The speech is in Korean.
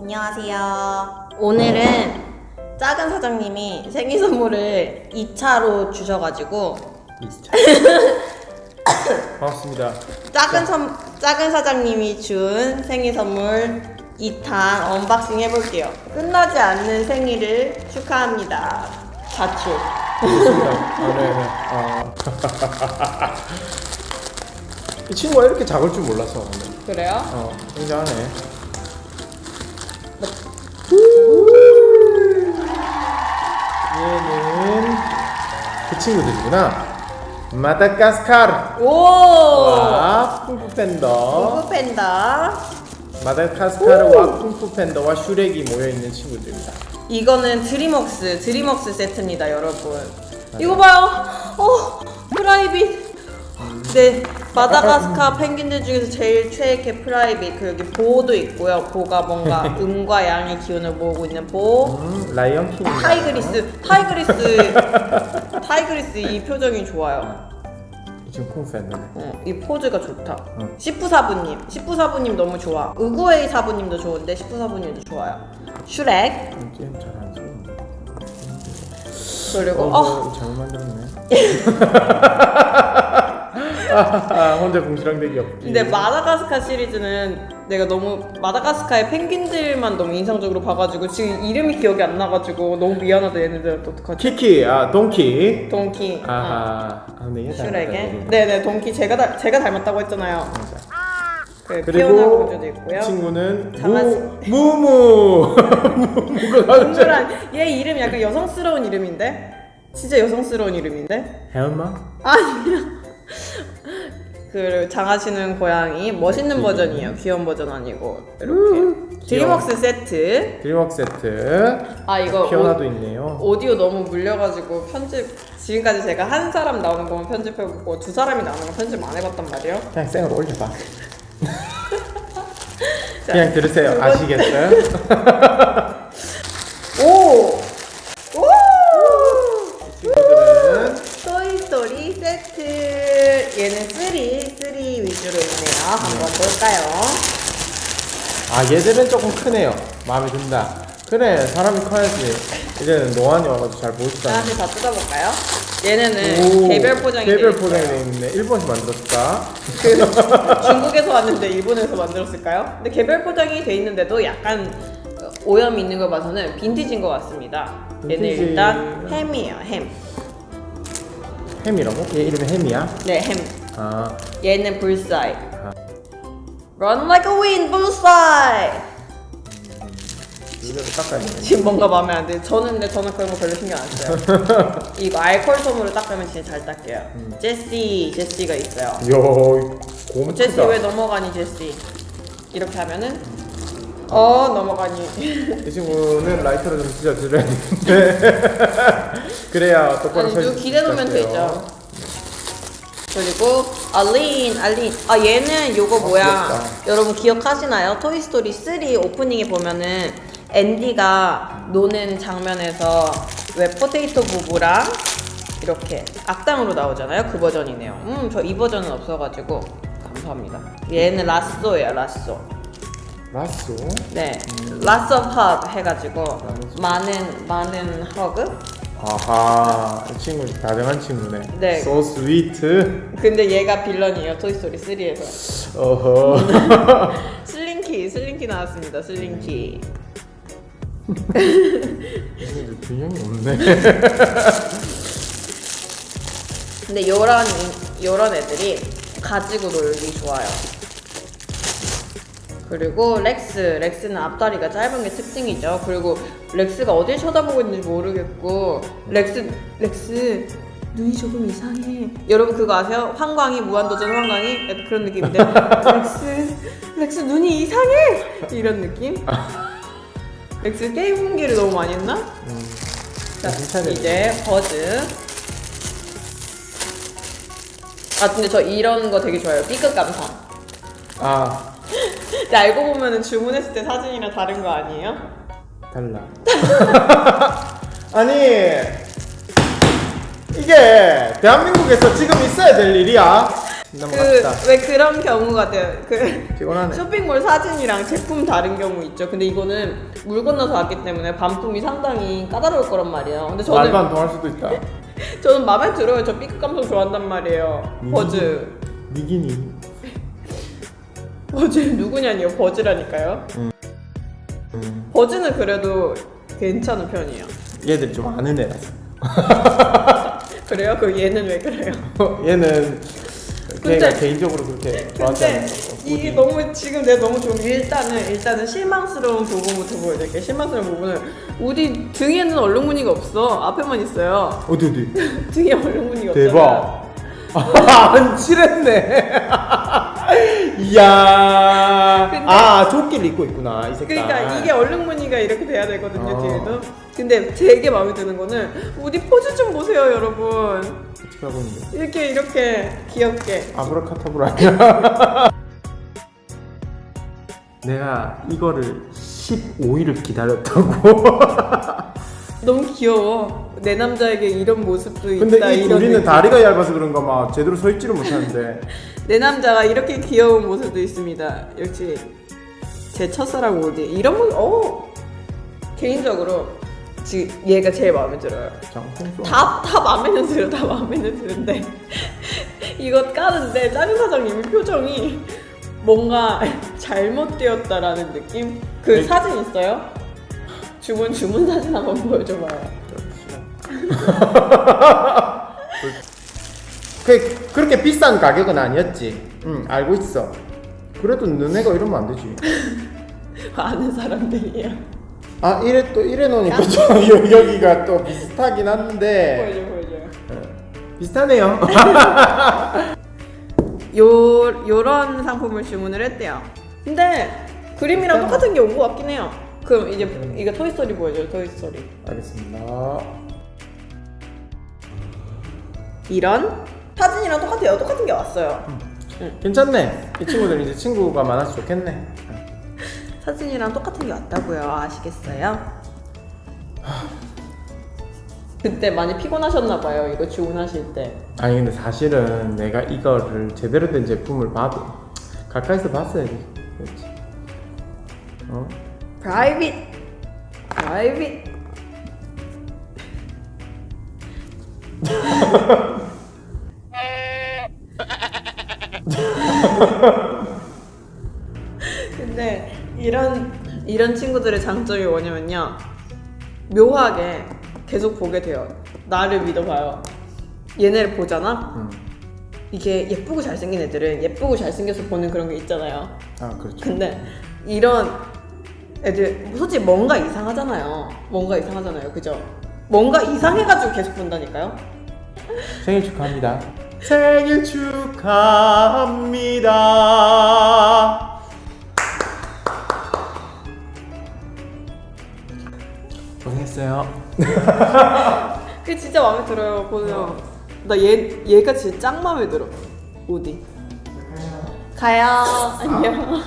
안녕하세요. 오늘은 작은 사장님이 생일 선물을 2차로 주셔가지고 반갑습니다. 작은 선 작은 사장님이 준 생일 선물 2탄 언박싱 해볼게요. 끝나지 않는 생일을 축하합니다. 자축. 아, 네, 네. 아. 이 친구가 이렇게 작을 줄 몰랐어. 그래요? 어, 굉장하네. 얘는 그 친구들이구나. 마다가스카르. 오. 와, 쿵푸 팬더. 구구 팬다. 마다가스카르와 쿵푸 팬더와 슈렉이 모여 있는 친구들입니다. 이거는 드림웍스 드림웍스 세트입니다 여러분 이거 봐요 어 프라이빗 네 마다가스카 펭귄들 중에서 제일 최애 프라이빗 그 여기 보도 있고요 보가 뭔가 음과 양의 기운을 모으고 있는 보 음, 라이언 킹. 타이그리스 타이그리스 타이그리스 이 표정이 좋아요 지금 쿵푸팬더. 어, 이 포즈가 좋다 응. 시프 사부님 시프 사부님 너무 좋아 우구웨이 사부님도 좋은데 시프 사부님도 좋아요 슈렉 게임 잘안 쳐. 그리고 어, 어, 어 잘못 만들었네. 아, 혼자 공시랑대기 없기. 근데 마다가스카 시리즈는 내가 너무 마다가스카의 펭귄들만 너무 인상적으로 봐가지고 지금 이름이 기억이 안 나가지고 너무 미안하다 얘네들한테 어떡하지? 키키, 아 동키. 동키, 어, 아하. 아, 근데 얘 슈렉에 네네 동키 제가 다, 제가 닮았다고 했잖아요. 그 피오나 그리고 공주도 있고요. 이 친구는 장아찌. 무 무 무. 무가 가장 동그란 얘 이름 약간 여성스러운 이름인데 진짜 여성스러운 이름인데 헬마? 아니야. 그 장하시는 고양이 멋있는 버전이에요. 귀여운 버전 아니고 이렇게 드림웍스 세트. 드림웍 세트. 아 이거 피오나도 있네요. 오디오 너무 물려가지고 편집 지금까지 제가 한 사람 나오는 거만 편집해보고 두 사람이 나오는 거 편집 안 해봤단 말이에요. 그냥 생으로 올려봐. 자, 그냥 들으세요. 두 번- 아시겠어요? 오! 오! 친구들은 토이스토리 세트 얘는 3, 3 위주로 있네요. 한번 볼까요? 아 얘들은 조금 크네요. 마음에 든다. 그래 사람이 커야지. 이제는 노안이 와가지고 잘 보이지도 않네. 하나씩 다 뜯어볼까요? 얘네는 개별 포장이 개별 돼 포장이 있어요. 돼 있네. 일본에서 만들었을까? 그 중국에서 왔는데 일본에서 만들었을까요? 근데 개별 포장이 돼 있는데도 약간 오염이 있는 걸 봐서는 빈티지인 것 같습니다. 얘는 빈티지. 일단 햄이에요, 햄. 햄이라고? 얘 이름이 햄이야? 네, 햄. 아 얘는 불사이. 아. Run like a wind, 불사이. 이대로 닦아야 돼. 지금 뭔가 마음에 안 돼. 저는 근데 저는 그런 거 별로 신경 안 써요. 이거 알콜 솜으로 닦으면 진짜 잘 닦여요. 제시, 제시가 있어요. 요 고무 제시 크다. 왜 넘어가니 제시? 이렇게 하면은 어 넘어가니. 이 친구는 라이터로 좀 찢어줘야 되는데 그래야 똑바로 아니, 설누수 기대 놓으면 있을 것 되죠. 그리고 알린, 알린. 아 얘는 요거 뭐야? 귀엽다. 여러분 기억하시나요? 토이 스토리 3 오프닝에 보면은 앤디가 노는 장면에서 왜 포테이토 부부랑 이렇게 악당으로 나오잖아요. 그 버전이네요. 음, 저 이 버전은 없어가지고 감사합니다. 얘는 라쏘예요, 라쏘. 라쏘 네, lots of hug 해가지고. 많은 많은 허그. 아하 이 친구 다정한 친구네 네. so sweet 근데 얘가 빌런이에요, 토이스토리 3에서. 어허 슬링키, 슬링키 나왔습니다. 슬링키. 이거 균형이 없네 근데 요런 요런 애들이 가지고 놀기 좋아요. 그리고 렉스, 렉스는 앞다리가 짧은 게 특징이죠. 그리고 렉스가 어딜 쳐다보고 있는지 모르겠고 렉스, 렉스 눈이 조금 이상해. 여러분 그거 아세요? 황광이 무한도전 황광이 약간 그런 느낌인데 렉스, 렉스 눈이 이상해 이런 느낌? 렉스 게임 공개를 너무 많이 했나? 음, 자, 괜찮아요. 이제 버즈. 아 근데 저 이런 거 되게 좋아요. B급 감상. 아 근데 알고 보면은 주문했을 때 사진이랑 다른 거 아니에요? 달라 아니 이게 대한민국에서 지금 있어야 될 일이야 넘어갑시다. 그왜 그런 경우가 돼요. 그 피곤하네. 쇼핑몰 사진이랑 제품 다른 경우 있죠. 근데 이거는 물 건너서 왔기 때문에 반품이 상당히 까다로울 거란 말이에요. 근데 저는 말도 안 통할 수도 있다. 저는 마음에 들어요. 저 B급 감성 좋아한단 말이에요. 음. 버즈. 미기니. 버즈 누구냐니요? 버즈라니까요. 음. 버즈는 그래도 괜찮은 편이에요. 얘들 좀 아는 애라서. 그래요? 그 얘는 왜 그래요? 얘는 근데- 걔가 개인적으로 그렇게 좋아하지 근데 않는 이게 너무 지금 내가 너무 게 일단은 일단은 실망스러운 부분부터 보여드릴게요. 실망스러운 부분은 우디 등에는 얼룩무늬가 없어. 앞에만 있어요. 어디 어디? 등에 얼룩무늬가. 대박. 안 칠했네. 이야. 근데- 아 조끼를 입고 있구나 이 색깔. 그러니까 이게 얼룩무늬가 이렇게 돼야 되거든요 어. 뒤에도. 근데 되게 마음에 드는 거는 우디 포즈 좀 보세요 여러분. 어떻게 하고 있는데? 이렇게 이렇게 귀엽게. 아브라카타브라 아니야? 내가 이거를 15일을 기다렸다고. 너무 귀여워. 내 남자에게 이런 모습도 있다. 근데 이 이런 둘이는 느낌. 다리가 얇아서 그런가 막 제대로 서 있지를 못하는데. 내 남자가 이렇게 귀여운 모습도 있습니다. 역시 제 첫사랑 우디 이런 모 어. 개인적으로 지금 얘가 제일 마음에 들어요. 장풍. 다, 다 마음에는 들어, 다 마음에는 드는데 이거 까는데 짜는 사장님이 표정이 뭔가 잘못되었다라는 느낌? 그 네. 사진 있어요? 주문 주문 사진 한번 보여줘봐요. 그 그렇게 비싼 가격은 아니었지. 응 알고 있어. 그래도 너네가 이러면 안 되지. 아는 사람들이야. 아 이래 또 이래 놓으니까 좀 여- 여기가 또 비슷하긴 한데 보여줘 보여줘요. 비슷하네요. 요 요런 상품을 주문을 했대요. 근데 그림이랑 똑같은 게 온 것 같긴 해요. 그럼 이제 이거 토이 스토리 보여줘요. 토이 스토리. 알겠습니다. 이런 사진이랑 똑같아요. 똑같은 게 왔어요. 괜찮네. 이 친구들 이제 친구가 많아서 좋겠네. 사진이랑 똑같은 게 왔다고요. 아시겠어요? 그때 많이 피곤하셨나 봐요. 이거 주문하실 때. 아니 근데 사실은 내가 이거를 제대로 된 제품을 봐도 가까이서 봤어야지. 그렇지. 어? 프라 이빗. 프라이빗. 근데 이런 이런 친구들의 장점이 뭐냐면요. 묘하게 계속 보게 돼요. 나를 믿어봐요. 얘네를 보잖아. 응. 이게 예쁘고 잘생긴 애들은 예쁘고 잘생겨서 보는 그런 게 있잖아요. 아 그렇죠. 근데 이런 애들 솔직히 뭔가 이상하잖아요. 뭔가 이상하잖아요. 그죠? 뭔가 이상해가지고 계속 본다니까요. 생일 축하합니다. 생일 축하합니다. 고생했어요. 그게 진짜 마음에 들어요. 보세요. 나 얘 얘가 진짜 짱 마음에 들어. 어디? 가요. 안녕.